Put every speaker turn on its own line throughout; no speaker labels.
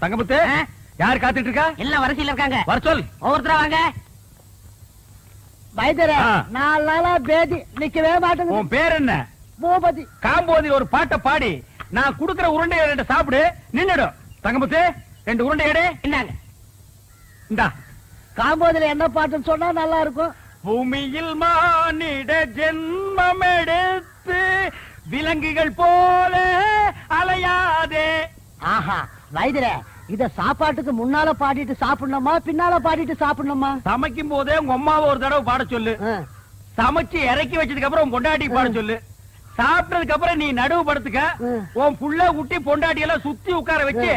தங்கமுத்து? யார் காத்துட்டு இருக்கா
எல்லாம் வரிசையில இருக்காங்க.
வர சொல்
ஒவ்வொருத்தரா வாங்க.
வைத்தியரே. நாலு நாளா பேதி நிக்கவே மாட்டேங்குது.
உன் பேர் என்ன?
பூபதி.
காம்போதி ஒரு பாட்டை பாடி நான் குடுக்கிற உருண்டையை ரெண்டு சாப்பிடு நின்னுடும் தங்கமுத்து ரெண்டு உருண்டை எடு
என்னங்க
இந்தா.
காம்போதில என்ன பாட்டுன்னு சொன்னா நல்லா இருக்கும்.
பூமியில் மானிட ஜென்மம் எடுத்து விலங்குகள் போல அலையாதே.
ஆஹா. வைத்தியரே இத சாப்பாட்டுக்கு முன்னால பாடிட்டு சாப்பிடணுமா பின்னால பாடிட்டு சாப்பிடணுமா?
சமைக்கும் போதே உங்க அம்மாவை ஒரு தடவை பாட சொல்லு. சமைச்சு இறக்கி வச்சதுக்கு அப்புறம் பொண்டாட்டி பாட சொல்லு. சாப்பிட்டதுக்கு அப்புறம் நீ நடுவு படுத்துக்க. உன் புள்ள குட்டி பொண்டாட்டி எல்லாம் சுத்தி உட்கார வச்சு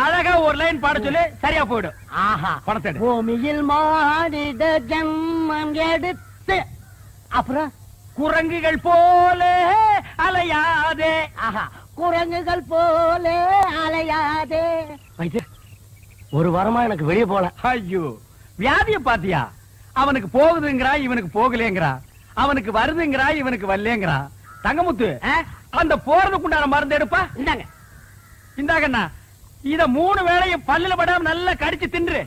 அழகா ஒரு லைன் பாட சொல்லு சரியா போயிடும்.
ஆஹா.
பணத்தை எடு.
பூமியில் மானிட ஜென்மம் எடுத்து. அப்புறம்?
குரங்குகள் போல அலையாதே.
ஆஹா. குரங்குகள் போல அலையாதே. ஒரு வாரமா எனக்கு வெளியே போல.
ஐயோ வியாதிய பாத்தியா? அவனுக்கு போகுதுங்கிறா இவனுக்கு போகலேங்கிறா அவனுக்கு வருதுங்கிறா இவனுக்கு வரலேங்கிறா தங்கமுத்து? அந்த போறதுக்குண்டான மருந்து எடுப்பா.
இந்தாங்க.
இந்தாங்கண்ணா இத மூணு வேளையும் பல்லுல படாம நல்லா கடிச்சு தின்று.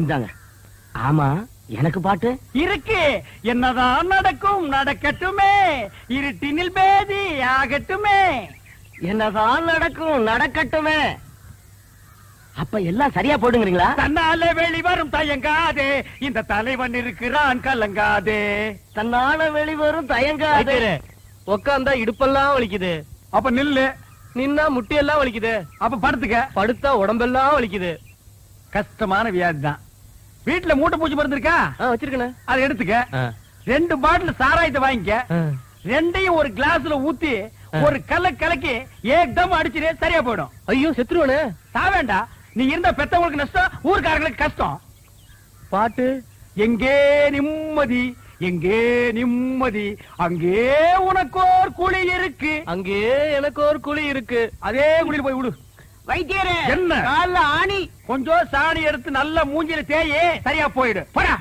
இந்தாங்க. ஆமா எனக்கு பாட்டு?
இருக்கு. என்னதான் நடக்கும் நடக்கட்டுமே. இருட்டினில் பேதி ஆகட்டுமே.
என்னதான் நடக்கும் நடக்கட்டுமே. அப்ப எல்லாம் சரியா போடுங்கிறீங்களா?
தன்னால வெளிவரும் தயங்காதே. இந்த தலைவன் இருக்கிறான் கலங்காதே.
தன்னால வெளிவரும் தயங்காது.
உக்காந்தா இடுப்பெல்லாம் வலிக்குது.
அப்ப நில்லு.
நின்னா முட்டியெல்லாம் வலிக்குது.
அப்ப படுத்துக்க.
படுத்தா உடம்பெல்லாம் வலிக்குது.
கஷ்டமான வியாதி தான் வீட்டுல மூட்டை பூச்சி மருந்து இருக்கா?
வச்சிருக்கேன்
அதை எடுத்துக்க. ரெண்டு பாட்டில் சாராயத்தை வாங்கிக்க. ரெண்டையும் ஒரு கிளாஸ்ல ஊத்தி ஒரு கல கலக்கி ஏக்தம் அடிச்சிரு சரியா போயிடும்.
ஐயோ செத்துருவானே
சாவேண்டா. நீ இருந்த பெத்தவங்களுக்கு நஷ்டம் ஊர்க்காரங்களுக்கு கஷ்டம்.
பாட்டு.
எங்கே நிம்மதி எங்கே நிம்மதி அங்கே உனக்கோர் குழி இருக்கு.
அங்கே எனக்கு ஒரு குழி இருக்கு.
அதே குழியில் போய் விடு.
வைத்தியரே
என்ன?
கால்ல ஆணி.
கொஞ்சம் சாணி எடுத்து நல்ல மூஞ்சில தேயே சரியா போயிடு. போடா.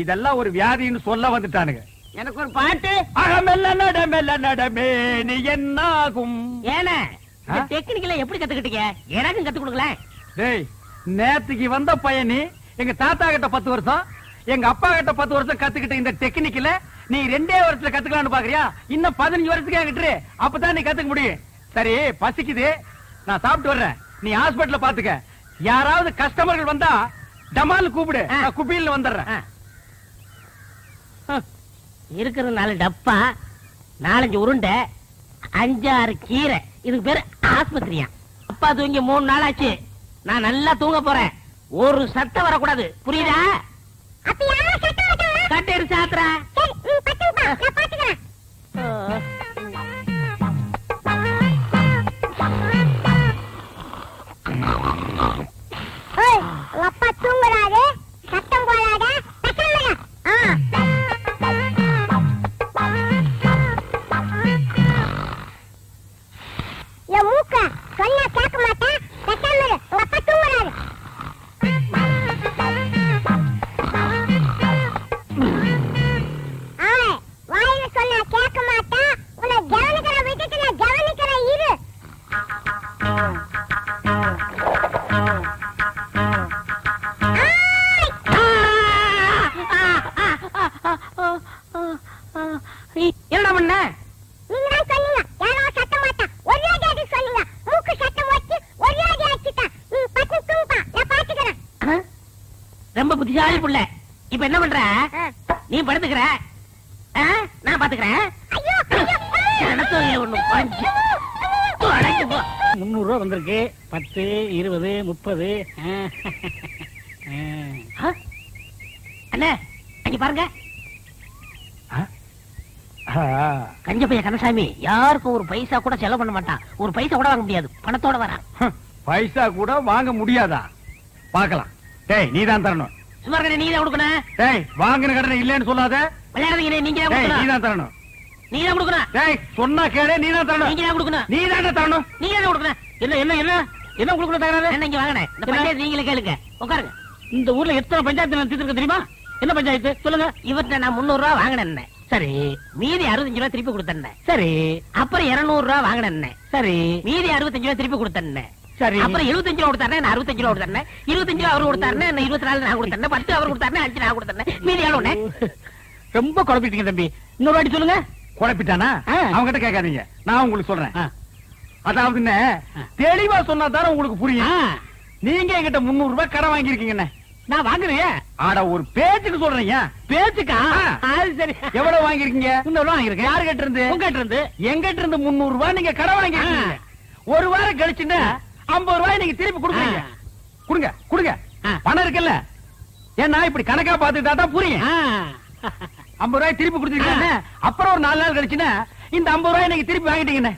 இதெல்லாம் ஒரு வியாதின்னு சொல்ல வந்துட்டானுங்க.
எனக்கு ஒரு பாட்டு.
அகமெல்ல நடமெல்ல நடமே நீ என்னாகும்?
ஏன? டெக்னிக்கல எப்படி கத்துக்கிட்டீங்க? எனக்கும் கத்து கொடுங்களேன்.
டேய் நேத்துக்கு வந்த பையனி எங்க தாத்தா கிட்ட பத்து வருஷம் எங்க அப்பா கிட்ட பத்து வருஷம் கத்துக்கிட்ட இந்த டெக்னிக்கல நீ ரெண்டே வருஷத்துல கத்துக்கலாம்னு பாக்குறியா? இன்னும் பதினஞ்சு வருஷத்துக்கு என்கிட்ட. அப்பதான் நீ கத்துக்க முடியும். சரி பசிக்குது. நான் சாப்பிட்டு வர்றேன். நீ ஹாஸ்பிடல்ல பாத்துக்க. யாராவது கஸ்டமர்கள் வந்தா டமால் கூப்பிடு. நான் குப்பியில் வந்துடுறேன்.
இருக்கிற நாலு டப்பா நாலஞ்சு உருண்டை அஞ்சாறு கீரை. இதுக்கு பேரு ஆஸ்பத்திரியா. அப்பா தூங்கி மூணு நாள் ஆச்சு. நான் நல்லா தூங்க போறேன். ஒரு சத்தம் வரக்கூடாது. புரியுதா? கட்டேரு சாத்திரா ரொம்ப புத்திசாலி புள்ள. இப்ப என்ன பண்ற? நீ படுத்துக்கிற? நான் பாத்துக்கிறேன்.
முன்னூறு ரூபா வந்திருக்கு. பத்து இருபது முப்பது?
அண்ணே அங்க பாருங்க. கஞ்ச பைய கந்தசாமி யாருக்கும் ஒரு பைசா கூட செலவு பண்ண மாட்டான். ஒரு பைசா கூட வாங்க முடியாது. பணத்தோட வரான்.
பைசா கூட வாங்க முடியாதா? பார்க்கலாம் டேய் நீ தான் தரணும்.
சும்மா நீ தான் கொடுக்கணும்?
டேய் வாங்கின கடனை இல்லைன்னு சொல்லாத.
விளையாடுறீங்க நீங்க தான்
நீ
கொடுக்கணும்.
தான் தரணும்.
நீ தான் கொடுக்கணும்.
டேய் சொன்னா கேளு நீ தான் தரணும்.
நீங்க தான் கொடுக்கணும்.
நீ தான் தரணும்.
நீங்க தான் கொடுக்கணும்.
என்ன என்ன என்ன? என்ன உங்களுக்கு தகராறு?
என்ன இங்க வாங்கினேன். இந்த? பஞ்சாயத்து நீங்களே கேளுங்க. உட்காருங்க.
இந்த ஊர்ல எத்தனை பஞ்சாயத்து நடத்திட்டு தெரியுமா? என்ன பஞ்சாயத்து? சொல்லுங்க.
இவர்கிட்ட நான் முன்னூறு ரூபா வாங்கினேன்.
சரி.
மீதி அறுபத்தஞ்சு ரூபா திருப்பி கொடுத்தேன்.
சரி.
அப்புறம் இருநூறு ரூபா வாங்கினேன்.
சரி.
மீதி அறுபத்தஞ்சு ரூபா திருப்பி கொடுத்தேன்.
சரி.
அப்புறம் எழுபத்தஞ்சு ரூபா கொடுத்தாருன்னா நான் அறுபத்தஞ்சு ரூபா இருபத்தஞ்சு ரூபா அவர் கொடுத்தாருன்னா நான் இருபத்தி நாலு நான் கொடுத்தேன். பத்து அவர் அஞ்சு நான் கொடுத்தேன். மீதி எவ்வளவுண்ணே
ரொம்ப குழப்பிட்டீங்க தம்பி.
இன்னொரு வாட்டி சொல்லுங்க.
குழப்பிட்டானா?
ஆ.
அவங்கிட்ட கேட்காதீங்க. நான் உங்களுக்கு சொல்றேன்.
ஆ.
அதாவதுண்ணே தெளிவா சொன்னா தானே உங்களுக்கு
ஆ,
புரியும் நீங்க என்கிட்ட முந்நூறு ரூபாய் கடன் வாங்கியிருக்கீங்கண்ணே
நான் வாங்குறேன்.
ஆட ஒரு பேச்சுக்கு சொல்றீங்க
பேச்சுக்கா. அது சரி.
எவ்வளவு வாங்கிருக்கீங்க
வாங்கிருக்கேன்
யாரு கிட்ட இருந்து?
உங்ககிட்ட இருந்து.
எங்கிட்ட இருந்து முந்நூறு ரூபாய் நீங்க கடன் வாங்கிருக்கீங்க ஒரு வாரம் கழிச்சுன்னா ஐம்பது ரூபாய் நீங்க திருப்பி கொடுக்குறீங்க. கொடுங்க கொடுங்க. பணம் இருக்குல்ல. ஏன்னா இப்படி கணக்கா பாத்துக்கிட்டா தான் புரியும். ஐம்பது ரூபாய் திருப்பி கொடுத்துருக்கீங்க. அப்புறம் ஒரு நாலு நாள் கழிச்சுன்னா இந்த ஐம்பது ரூபாய் நீங்க திருப்பி வாங்கிட்டீங்கண்ணே.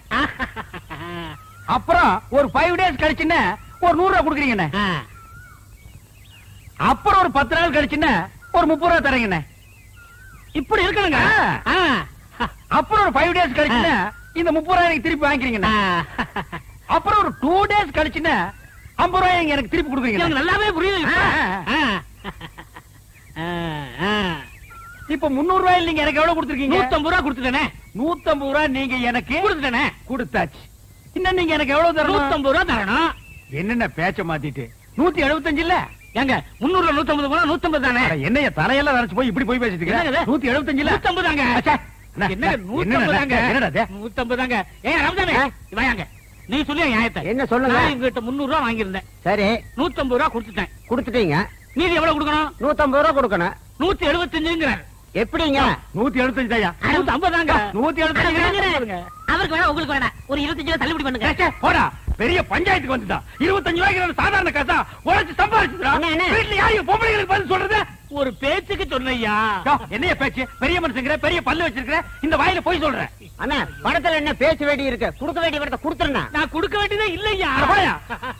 அப்புறம் ஒரு ஃபைவ் டேஸ் கழிச்சுன்னா ஒரு நூறு ரூபாய் கொடுக்குறீங்கண்ணே. அப்புறம் ஒரு பத்து நாள் கழிச்சுன்னா ஒரு முப்பது ரூபாய் தரீங்கண்ணே.
இப்படி இருக்கணுங்க.
அப்புறம் ஒரு ஃபைவ் டேஸ் கழிச்சுன்னா இந்த முப்பது ரூபாய் எனக்கு திருப்பி வாங்கிக்கிறீங்கண்ணே. அப்புறம் டேஸ் கழிச்சுன்னா ஐம்பது ரூபாய் எனக்கு திருப்பி கொடுக்குறீங்க
நல்லாவே புரியுது இப்ப.
முன்னூறு ரூபாய் நீங்க எனக்கு எவ்வளவு கொடுத்துருக்கீங்க?
நூத்தம்பது ரூபா கொடுத்துட்டேனே.
நூத்தம்பது ரூபாய் நீங்க எனக்கு
கொடுத்துட்டேனே.
கொடுத்தாச்சு. இன்னும் நீங்க எனக்கு எவ்வளவு தரணும்?
நூத்தம்பது ரூபா தரணும்.
என்னென்ன பேச்ச மாத்திட்டு? நூத்தி எழுபத்தஞ்சு இல்ல?
ஏங்க முன்னூறுல நூத்தம்பது போனா நூத்தம்பது தானே?
என்னைய தலையெல்லாம் நரைச்சு போய் இப்படி போய் பேசிட்டு? நூத்தி எழுபத்தஞ்சு இல்ல?
நூத்தம்பது தாங்க.
என்ன,
நூத்தம்பது தாங்க? நூத்தம்பது தாங்க. ஏன் ரம்ஜானே வாங்க நீ சொல்லி நியாயத்தை
என்ன சொல்லுங்க?
நான் இவங்கிட்ட முன்னூறு ரூபா வாங்கியிருந்தேன்.
சரி.
நூத்தம்பது ரூபா கொடுத்துட்டேன்.
கொடுத்துட்டீங்க.
மீதி எவ்வளவு கொடுக்கணும்?
நூத்தம்பது ரூபா கொடுக்கணும்.
நூத்தி எழுபத்தஞ்சுங்கிறார்
எப்படிங்க?
நூத்தி எழுபத்தஞ்சு தாயா
நூத்தி தாங்க
நூத்தி எழுபத்தஞ்சு
அவருக்கு வேணா உங்களுக்கு வேணா. ஒரு இருபத்தஞ்சு ரூபா தள்ளுபடி பண்ணுங்க.
போடா. பெரிய பஞ்சாயத்துக்கு வந்துட்டா. இருபத்தஞ்சு ரூபாய்க்கு சாதாரண காசா உழைச்சு சம்பாதிச்சுடா. வீட்டுல யாரையும் பொம்பளைங்களுக்கு பதில் சொல்றது?
ஒரு பேச்சுக்கு சொன்னையா
யோ, என்னைய பேச்சு? பெரிய மனுஷங்கிற பெரிய பல்லு வச்சிருக்கிற இந்த வாயில போய் சொல்றேன்
அண்ணா பணத்துல என்ன பேச வேண்டி இருக்கு? கொடுக்க வேண்டிய பணத்தை கொடுத்துருங்க.
நான் கொடுக்க வேண்டியதே இல்லையா.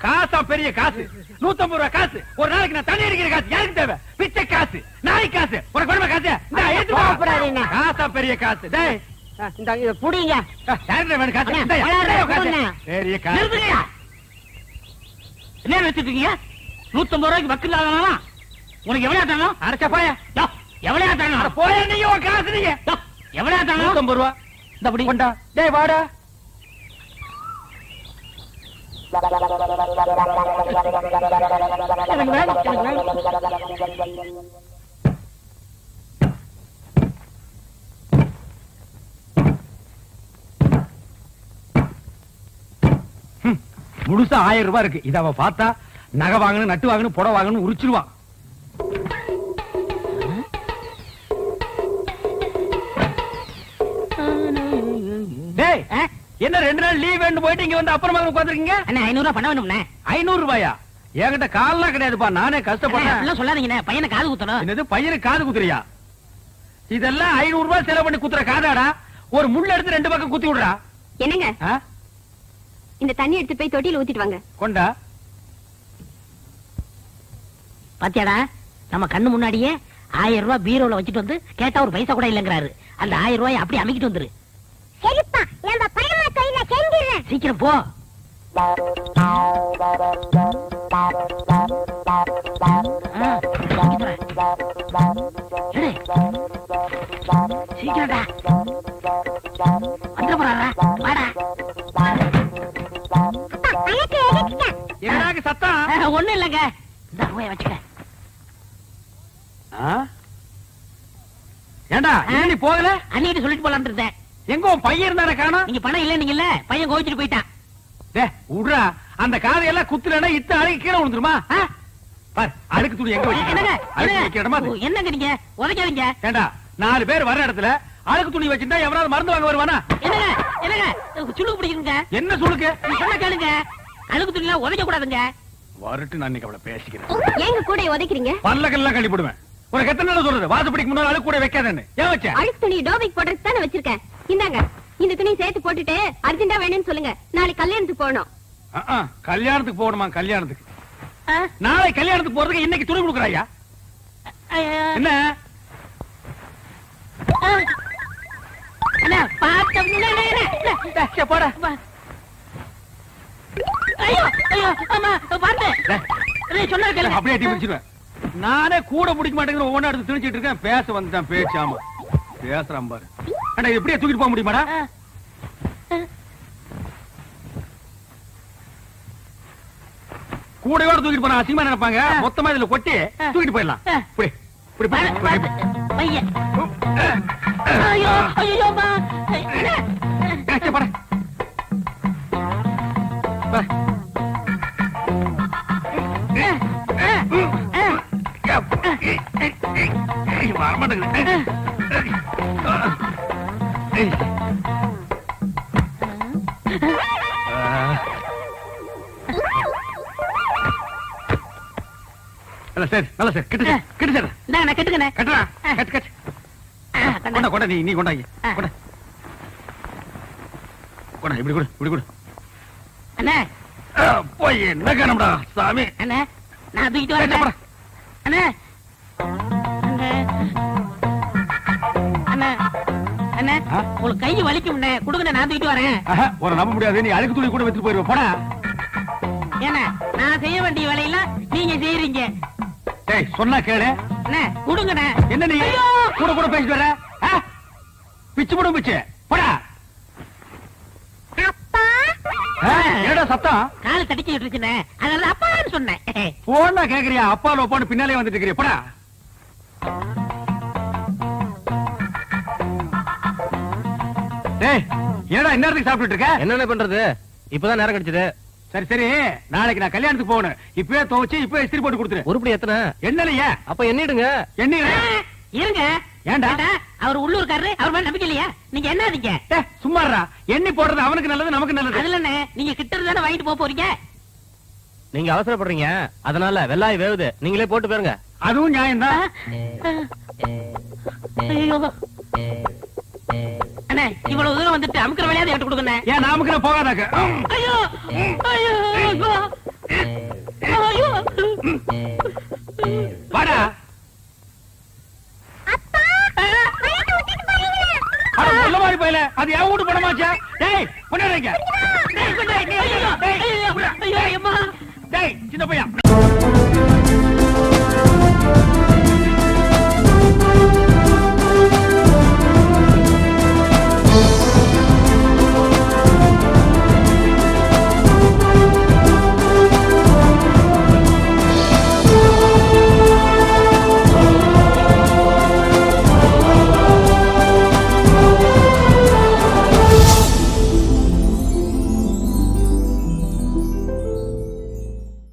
காசா பெரிய காசு. நூத்தம்பது ரூபாய் காசு. ஒரு நாளைக்கு நான் தண்ணி அடிக்கிற காசு. யாருக்கு தேவை? பிச்சை காசு. நாய் காசு. ஒரு குடும்ப காசு. காசா பெரிய காசு.
புடிங்க.
பெரிய காசு.
என்ன வச்சிட்டு இருக்கீங்க? நூத்தம்பது ரூபாய்க்கு வக்கு உனக்கு எவ்வளவு
அடைச்சா போயா?
எவ்வளவு தரணும்?
போயா நீங்க காசு நீங்க.
எவ்வளவு தரணும்?
நூத்தம்பது
இந்த
கொண்டா. டேய் வாடா.
எனக்கு வேணும், எனக்கு வேணும்.
முழுசா ஆயிரம் ரூபாய் இருக்கு. இத அவ பார்த்தா நகை வாங்கணும் நட்டு வாங்கணும் புடவை வாங்கணும் உரிச்சிருவா. ரெண்டு நாள் லீவ் வேண்டு போயிட்டு இங்க வந்து அப்புறமா உட்காந்துருக்கீங்க
அண்ணா ஐநூறு ரூபாய் பண்ண வேணும்ண்ணே.
ஐநூறு ரூபாயா என்கிட்ட கால்லாம் கிடையாதுப்பா. நானே கஷ்டப்படுறேன்.
சொல்லாதீங்கண்ணே. பையனை காது குத்தணும்.
என்னது பையனுக்கு காது குத்துறியா? இதெல்லாம் ஐநூறு ரூபாய் செலவு பண்ணி குத்துற காதாடா? ஒரு முள்ள எடுத்து ரெண்டு பக்கம் குத்தி விடுறா.
என்னங்க? இந்த தண்ணி எடுத்து போய் தொட்டியில ஊத்திட்டு வாங்க.
கொண்டா?
பாத்தியாடா நம்ம கண்ணு முன்னாடியே ஆயிரம் ரூபாய் பீரோல வச்சுட்டு வந்து கேட்டா ஒரு பைசா கூட இல்லங்கிறாரு. அந்த ஆயிரம் ரூபாய் அப்படியே அமைக்கிட்டு வந்துரு. சீக்கிரம் போ. சீக்கிரம்டா போறாரா? வாடா.
என்னடாக்கு சத்தம்?
ஒண்ணும் இல்லைங்க. இந்த ரூபாய் வச்சுக்க?
ஏண்டா நீ போகல?
அன்னிட்டு சொல்லிட்டு போலான்னு இருந்தேன்.
எங்க உன் பையன் இருந்தானே காணோம்?
நீங்க பணம் இல்ல நீங்க இல்ல. பையன் கோவிச்சுட்டு போயிட்டான்.
டே விடுறா அந்த காதையெல்லாம் குத்துலன்னா இத்த அழுக்கு கீழே விழுந்துருமா? பார் அழுக்கு துணி எங்க
என்னங்க?
அழுக்கு வைக்கிற இடமா
என்னங்க? நீங்க? உதைக்காதீங்க.
ஏண்டா நாலு பேர் வர இடத்துல அழுக்கு துணி வச்சிருந்தா எவனாவது மருந்து வாங்க வருவானா?
என்னங்க? என்னங்க? சுளுக்கு பிடிக்குங்க
என்ன சொல்லுக்கு
நீ சொன்ன கேளுங்க. அழுகு துணிலாம் உதைக்க கூடாதுங்க
வரட்டு நான் இன்னைக்கு அவளை பேசிக்கிறேன்.
ஏங்க கூட உதைக்கிறீங்க?
பல்லக்கெல்லாம் கழி போடுவேன். உனக்கு எத்தனை நாள் சொல்றது? வாசப்படிக்கு முன்னாடி அழுக்கு கூட வைக்காதேன்னு. ஏன் வச்சேன்
அழுக்கு துணி டோபிக் போடுறதுக்கு தானே வச்சிருக்கேன். இந்தாங்க இந்த துணி சேர்த்து போட்டுட்டு அர்ஜென்டா வேணும்னு சொல்லுங்க. நாளைக்கு கல்யாணத்துக்கு போகணும்.
கல்யாணத்துக்கு போகணுமா கல்யாணத்துக்கு? நாளை கல்யாணத்துக்கு போறதுக்கு இன்னைக்கு துணி கொடுக்குறாயா. என்ன? போடா. அப்படியே அடி நானே கூட பிடிக்க மாட்டேங்கிற ஒவ்வொன்றா எடுத்து திணிச்சிட்டு இருக்கேன். பேச வந்துட்டான் பேச்சு ஆமா பேசுறான் பாரு. அண்ணா எப்படியே தூக்கிட்டு போக முடியுமாடா. கூடையோட தூக்கிட்டு போனா அசிங்கமா நினைப்பாங்க. மொத்தமா இதுல கொட்டி தூக்கிட்டு போயிடலாம். இப்படி இப்படி
ஐயோ ஐயோ.
சரி நல்ல சரி. கிட்ட சரி, கிட்ட சரி.
நான் கட்டுக்கண்ணே
கட்டுறா. கட்டு கட்டு. கொண்டா. கொண்டா நீ நீ கொண்டாங்க
ஆ.
கொண்டா. கொண்டா இப்படி கொடு இப்படி கொடு.
அண்ணே.
போய் என்ன காணம்டா சாமி.
அண்ணே நான் தூக்கிட்டு வரேன் அண்ணே. அண்ணே? உங்களுக்கு கை வலிக்கும்ண்ணே கொடுங்கண்ணே நான் தூக்கிட்டு வரேன்.
ஆஹா, உன்னை நம்ப முடியாது. நீ அழுக்கு துணி கூட வச்சுட்டு போயிருவ போடா.
ஏண்ணே நான் செய்ய வேண்டிய வேலையெல்லாம் நீங்க செய்யறீங்க
டேய் சொன்னா கேளு.
அண்ணே கொடுங்கண்ணே.
என்ன நீ! கூட கூட பேசிட்டு வர? பிச்சு போடும் பிச்சு. போடா. என்னடா சத்தம்?
கால் அதனால அப்பான்னு சொன்னேன்.
போனா கேக்குறியா? அப்பா லோப்பான்னு பின்னாலே வந்துட்டு இருக்கிறியா? போடா. டேய் என்னடா இந்நேரத்துக்கு சாப்பிட்டுட்டு இருக்க?
என்னென்ன பண்றது? இப்பதான் நேரம் கிடைச்சது
சரி சரி. நாளைக்கு நான் கல்யாணத்துக்கு போகணும். இப்பவே துவச்சு இப்பவே இஸ்திரி போட்டு கொடுத்துரு.
உருப்படி எத்தனை?
என்னலையா
அப்ப எண்ணிடுங்க
என்ன
இருங்க.
ஏன்டா?
அவர் உள்ளூர்காரரு அவர் மேல நம்பிக்கை இல்லையா? நீங்க என்ன
டேய், சும்மாறா. எண்ணி போடுறது அவனுக்கு நல்லது நமக்கு நல்லது.
அதுல என்ன? நீங்க கிட்ட தானே வாங்கிட்டு போக போறீங்க?
நீங்க அவசரப்படுறீங்க. அதனால வெள்ளாய் வேவுது. நீங்களே போட்டு போயிருங்க.
அதுவும் நியாயம்தான்.
ஐயோ. அண்ணே இவ்வளவு தூரம் வந்துட்டு அமுக்கிற வழியாவது எடுத்து கொடுங்க
ஏன் நான் அமுக்கிற போகாதாக்க?
ஐயோ ஐயோ ஐயோ.
வாடா. அது என் வீட்டு பணமாச்சா? டேய் கொண்டாடுங்க
டேய்
சின்ன